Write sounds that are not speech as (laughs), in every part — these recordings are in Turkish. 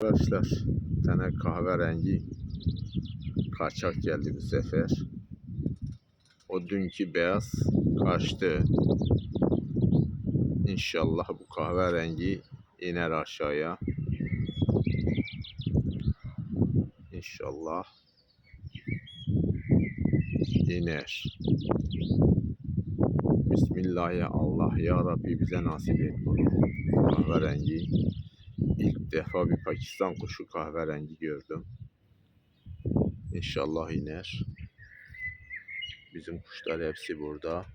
Arkadaşlar tane kahverengi kaçak geldi bu sefer. O dünkü beyaz kaçtı. İnşallah bu kahverengi iner aşağıya. İnşallah iner. Bismillah ya Allah ya Rabbi bize nasip et bunu. Kahverengi. İlk defa bir Pakistan kuşu kahverengi gördüm. İnşallah iner. Bizim kuşlar hepsi burada.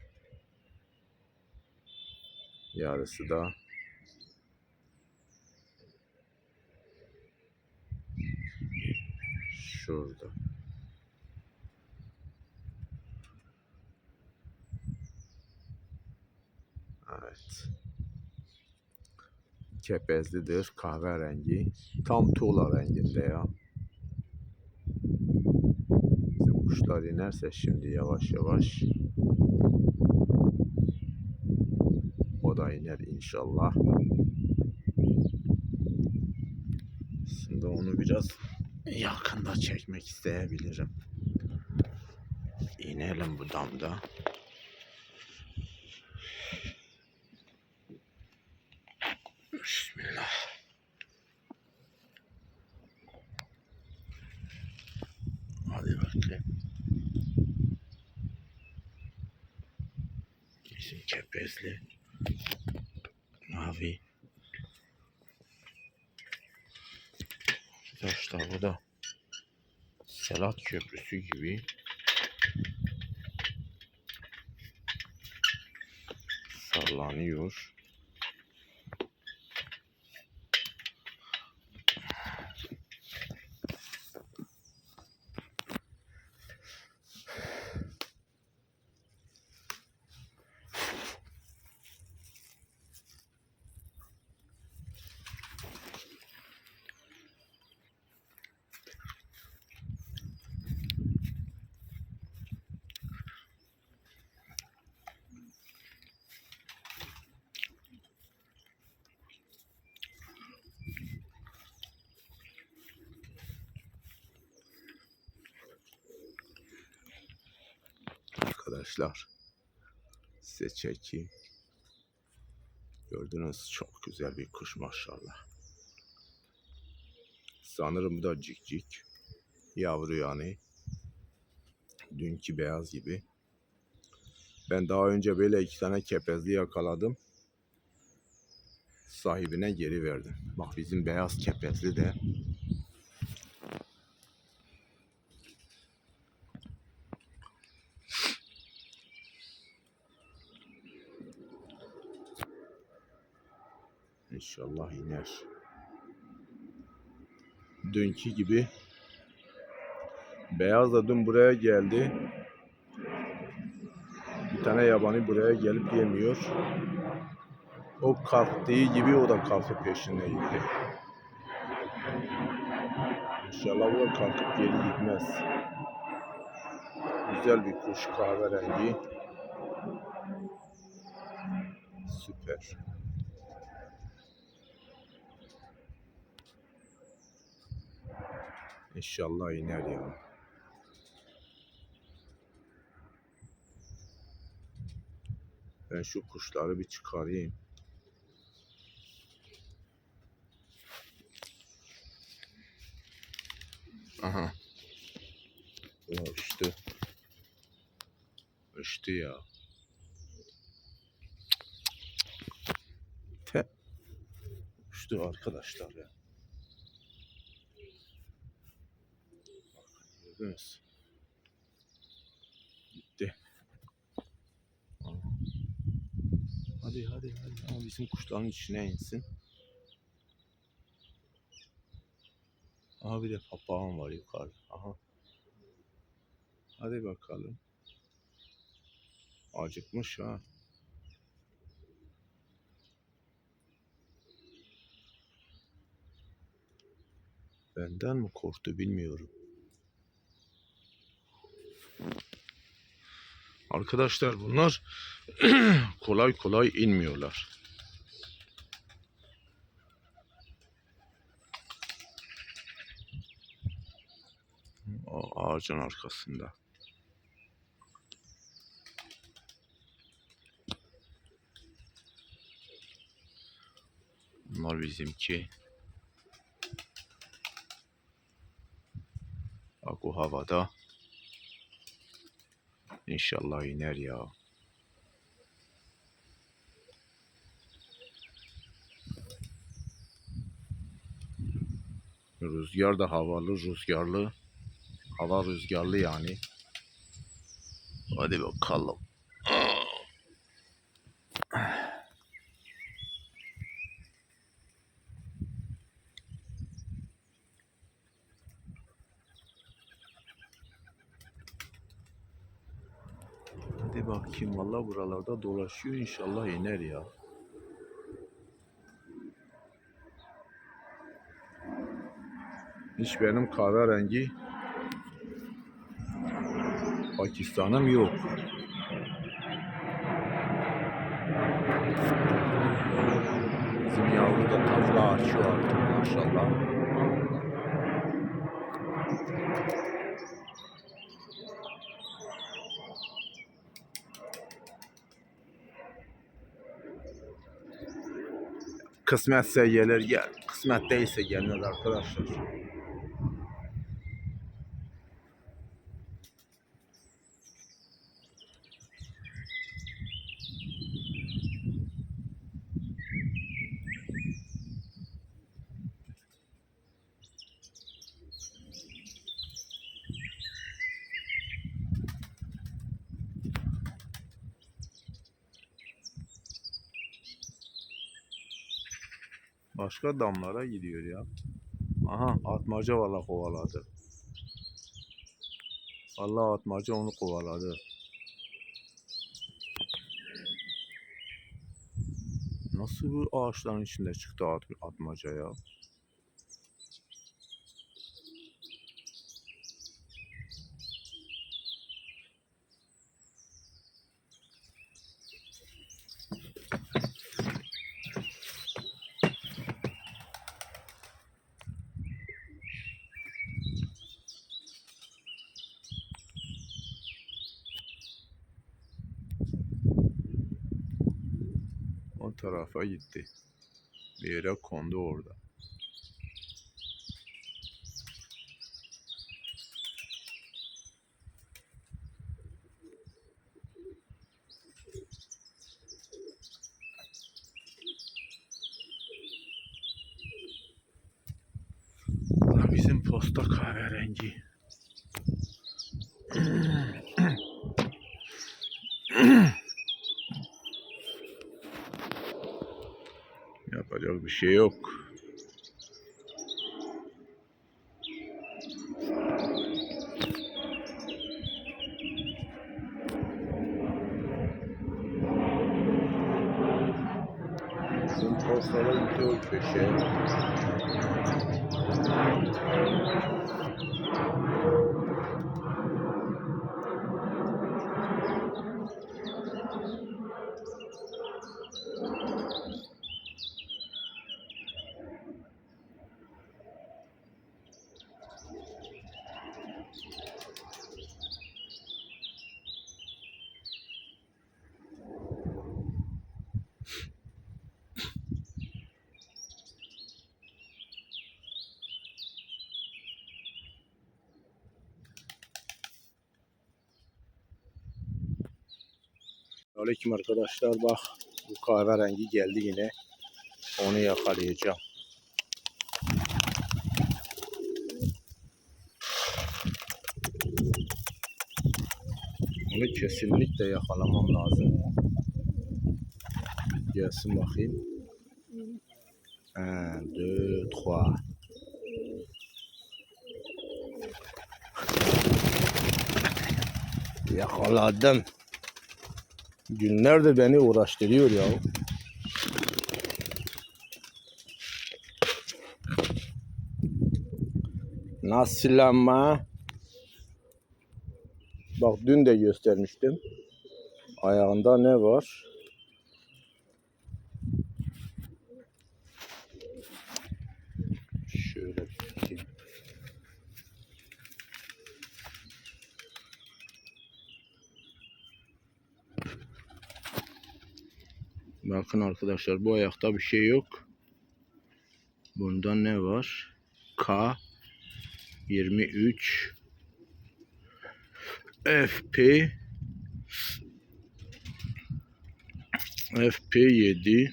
Yarısı da şurada. Evet. Kepezlidir, kahverengi. Tam tuğla renginde ya. Bizim kuşlar inerse şimdi yavaş yavaş o da iner inşallah. Aslında onu biraz yakında çekmek isteyebilirim. İnelim bu damda. Bismillah. Hadi bakayım. Bizim kepezli. Mavi. Arkadaşlar bu da Selat Köprüsü gibi sallanıyor. Arkadaşlar size çekeyim. Gördünüz çok güzel bir kuş maşallah. Sanırım bu da cik cik. Yavru yani. Dünkü beyaz gibi. Ben daha önce böyle iki tane kepezli yakaladım. Sahibine geri verdim. Bak bizim beyaz kepezli de İnşallah iner. Dünkü gibi beyaz da dün buraya geldi. Bir tane yabani buraya gelip yemiyor. O kalktığı gibi o da kalkıp peşine gitti. İnşallah bu da kalkıp geri gitmez. Güzel bir kuş kahverengi. Süper. İnşallah iner ya. Ben şu kuşları bir çıkarayım. Aha. Ya uçtu. Uçtu ya. Te. Uçtu arkadaşlar ya. Gördünüz. Gitti. Hadi hadi hadi. Ama bizim kuşların içine insin. Aha bir de papağan var yukarıda. Aha. Hadi bakalım. Acıkmış ha. Benden mi korktu bilmiyorum. Arkadaşlar bunlar (clears throat) kolay kolay inmiyorlar. O ağacın arkasında. Bunlar bizimki. Bak o havada. İnşallah iner ya. Rüzgar da havalı, rüzgarlı. Hava rüzgarlı yani. Hadi bakalım. Hadi bakayım valla buralarda dolaşıyor inşallah iner ya. Hiç benim kahverengi Pakistan'ım yok. Bizim yavru da takla açıyor artık maşallah. Kısmetse gelir gel. Kısmet değilse gelmez arkadaşlar. Başka damlara gidiyor ya. Aha atmaca valla kovaladı. Vallahi atmaca onu kovaladı. Nasıl bu ağaçların içinde çıktı at, atmaca ya? Tarafa gitti. Bir yere kondu orada. Bizim posta kahverengi. Yapacak bir şey yok. Bizim postala gitti o Aleyküm arkadaşlar bak bu kahverengi geldi yine. Onu yakalayacağım. Onu kesinlikle yakalamam lazım. Gelsin bakayım. 1, 2, 3. Yakaladım. Günlerdir beni uğraştırıyor ya. Nasıl? Bak dün de göstermiştim. Ayağında ne var? Şöyle bir bakayım. Bakın arkadaşlar bu ayakta bir şey yok. Bunda ne var? K 23 FP FP7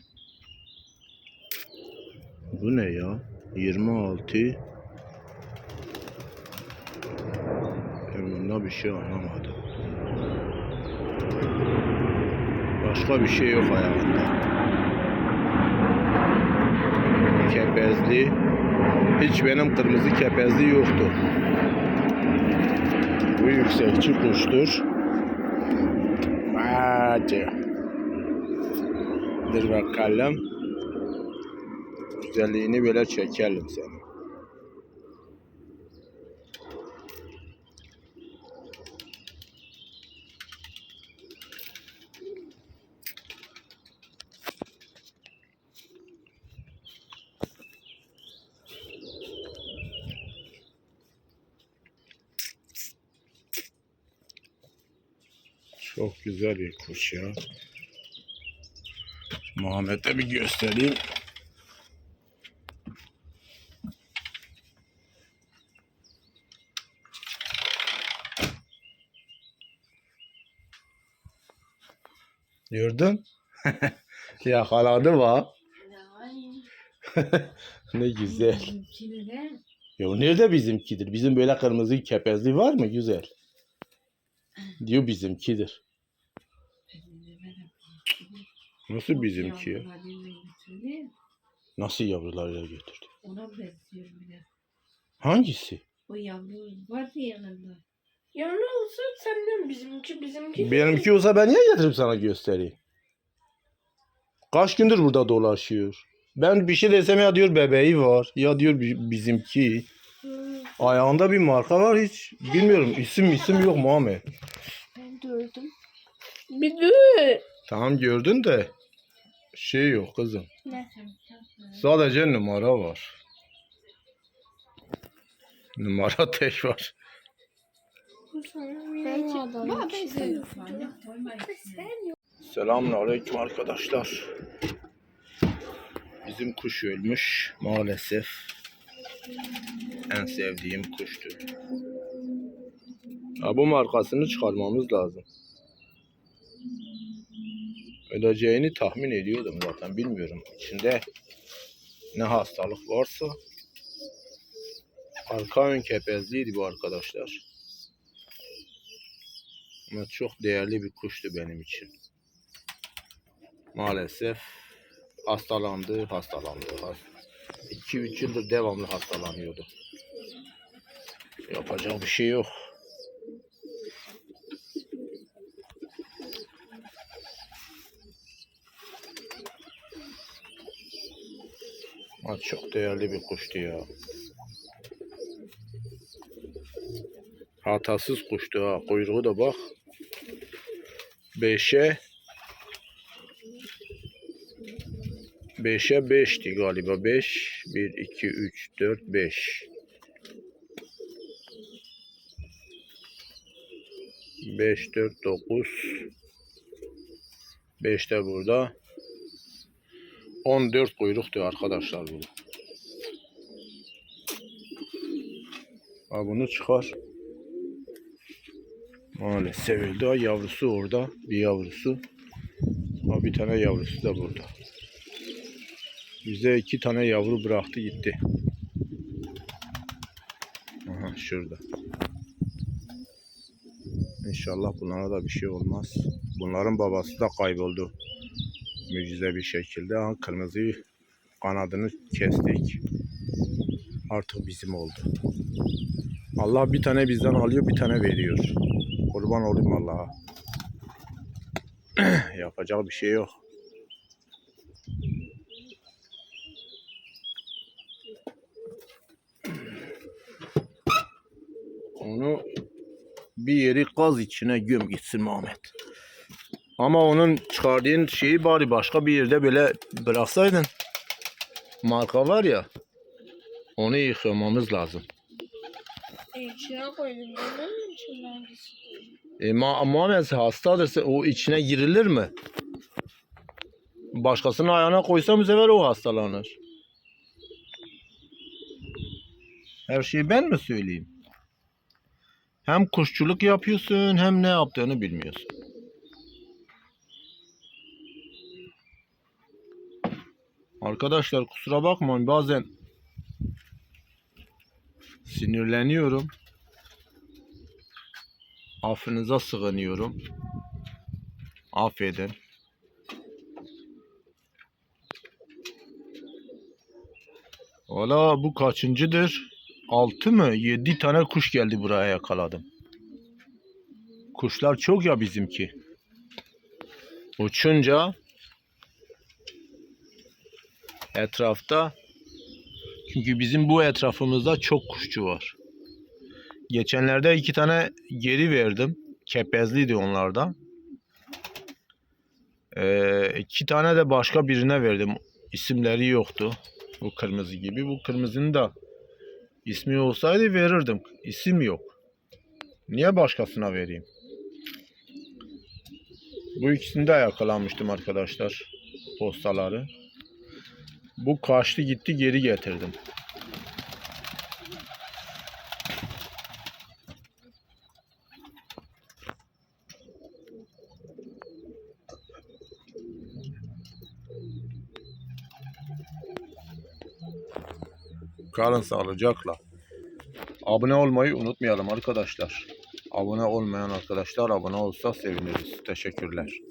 Bu ne ya? 26 Ben bunda bir şey anlamadım. Başka bir şey yok ayağında. Kepezli. Hiç benim kırmızı kepezli yoktu. Bu yüksekçi kuştur. Hadi. Dur bakalım. Güzelliğini böyle çekelim seni. Çok güzel bir kuş ya. Muhammed'e bir göstereyim. Gördün? (laughs) Yakaladı bak. (laughs) ne güzel. Ya nerede bizimkidir? Bizim böyle kırmızı kepezli var mı? Güzel. Diyor bizimkidir. Nasıl bizimki ya? Nasıl yavrularıyla götürdü? Ona benziyorum bir de. Hangisi? O yavru vardı yanında. Ya ne olsa senden bizimki bizimki. Benimki olsa ben niye getirip sana göstereyim? Kaç gündür burada dolaşıyor. Ben bir şey desem ya diyor bebeği var. Ya diyor bi- bizimki. Ayağında bir marka var hiç. Bilmiyorum isim isim yok Muhammed. ben gördüm. Bir dur. Tamam gördün de şey yok kızım. Ne? Sadece numara var. Numara (laughs) tek var. Selamun aleyküm arkadaşlar. Bizim kuş ölmüş maalesef. En sevdiğim kuştu. Ya bu markasını çıkarmamız lazım. Öleceğini tahmin ediyordum zaten bilmiyorum. İçinde ne hastalık varsa arka ön kepezliydi bu arkadaşlar. Ama çok değerli bir kuştu benim için maalesef hastalandı, hastalandı. 2-3 yıldır devamlı hastalanıyordu. Yapacak bir şey yok. Ha, çok değerli bir kuştu ya. Hatasız kuştu ha. Kuyruğu da bak. 5'e 5'e 5'ti galiba. 5, 1, 2, 3, 4, 5. 5, 4, 9. 5 de burada. 14 kuyruktu arkadaşlar bu. Ha bunu çıkar. Maalesef öldü. Ha, Yavrusu orada. Bir yavrusu. Ha, bir tane yavrusu da burada. Bize iki tane yavru bıraktı gitti. Aha şurada. İnşallah bunlara da bir şey olmaz. Bunların babası da kayboldu. Mucize bir şekilde. Kırmızı kanadını kestik. Artık bizim oldu. Allah bir tane bizden alıyor, bir tane veriyor. Kurban olayım Allah'a. (clears throat) Yapacak bir şey yok. Onu bir yeri gaz içine göm gitsin Muhammed. Ama onun çıkardığın şeyi bari başka bir yerde böyle bıraksaydın. Marka var ya. Onu yıkamamız lazım. İçine koydum. Neden içinden gitsin? E, Ma Muhammed hastadır. O içine girilir mi? Başkasının ayağına koysam bu sefer o hastalanır. Her şeyi ben mi söyleyeyim? Hem kuşçuluk yapıyorsun hem ne yaptığını bilmiyorsun. Arkadaşlar kusura bakmayın bazen sinirleniyorum. Affınıza sığınıyorum. Affedin. Valla bu kaçıncıdır? 6 mı? 7 tane kuş geldi buraya yakaladım. Kuşlar çok ya bizimki. Uçunca etrafta çünkü bizim bu etrafımızda çok kuşçu var. Geçenlerde iki tane geri verdim. Kepezliydi onlardan. Ee, iki tane de başka birine verdim. İsimleri yoktu. Bu kırmızı gibi. Bu kırmızının da ismi olsaydı verirdim. İsim yok. Niye başkasına vereyim? Bu ikisini de yakalanmıştım arkadaşlar. Postaları. Bu kaçtı gitti geri getirdim. Kalın sağlıcakla. Abone olmayı unutmayalım arkadaşlar. Abone olmayan arkadaşlar abone olsa seviniriz. Teşekkürler.